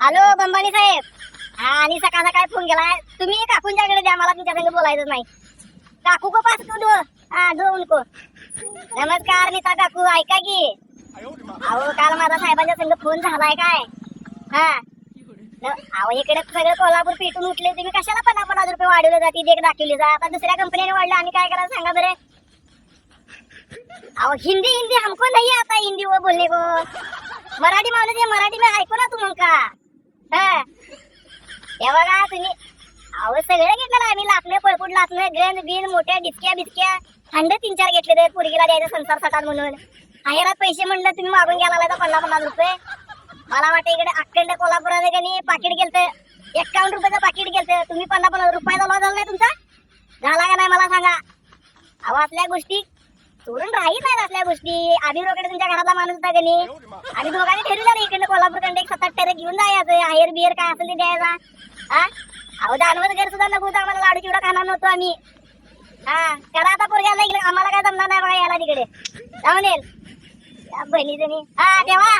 Hello Bambani साहेब. हा आणि सकाळ सकाळ फोन केलाय तुम्ही काकूंच्याकडे द्या मला तुमच्या संग बोलायचं नाही. काकू को पास दो. हा दो उनको. नमस्कार नीता काकू ऐका की. अहो काल माझा साहेबांच्या संग फोन झालाय काय? हा. अहो इकडे सगळं कोल्हापूर पेटून उठले. तुम्ही कशाला पन्नास पन्नास रुपये वाढवले जाते देख दाखवली जा. आता दुसऱ्या कंपनीने वाढलं. आणि काय करायचं सांगा बरे? अहो हिंदी हिंदी हमको नाही आता. हिंदी वो बोलने को मराठी माणूस मराठी मी ऐकू ना तू का? हे बघा तुम्ही अहो सगळं घेतलं आम्ही लाटणे पळपूट लाटणे गन बिन मोठ्या डिचक्या बिचक्या. थंड तीन चार घेतले तर पुरगीला द्यायचं संसार सटात म्हणून. आहेरात पैसे म्हणलं तुम्ही मागून गेला तर पन्नास पन्नास रुपये. मला वाटतं इकडे अखंड कोल्हापुरात कनी पाकिट गेलतं. एकावन्न रुपयाचं पाकिट गेलतं. तुम्ही पन्नास पन्नास रुपयाचा लॉस झाला नाही तुमचा? झाला का नाही मला सांगा. अहो आपल्या गोष्टी सोडून राहील नाही असल्या गोष्टी. आधी रोकडे तुमच्या घरातला माणूस होता कनी आम्ही दोघांनी ठरवलं इकडे कोल्हापूरकडे एक सतत टेरे घेऊन जायचं आहेर बियर काय असेल ते द्यायचा. हा? अहो दानवत घर सुद्धा नको होतं आम्हाला. लाडू चिवडा खाणार नव्हतो आम्ही. हा? करा आता पोरग्याला इकडे. आम्हाला काय जमणार नाही बघा याला तिकडे. जाऊन येईल. या बहिणीचं मी हा तेव्हा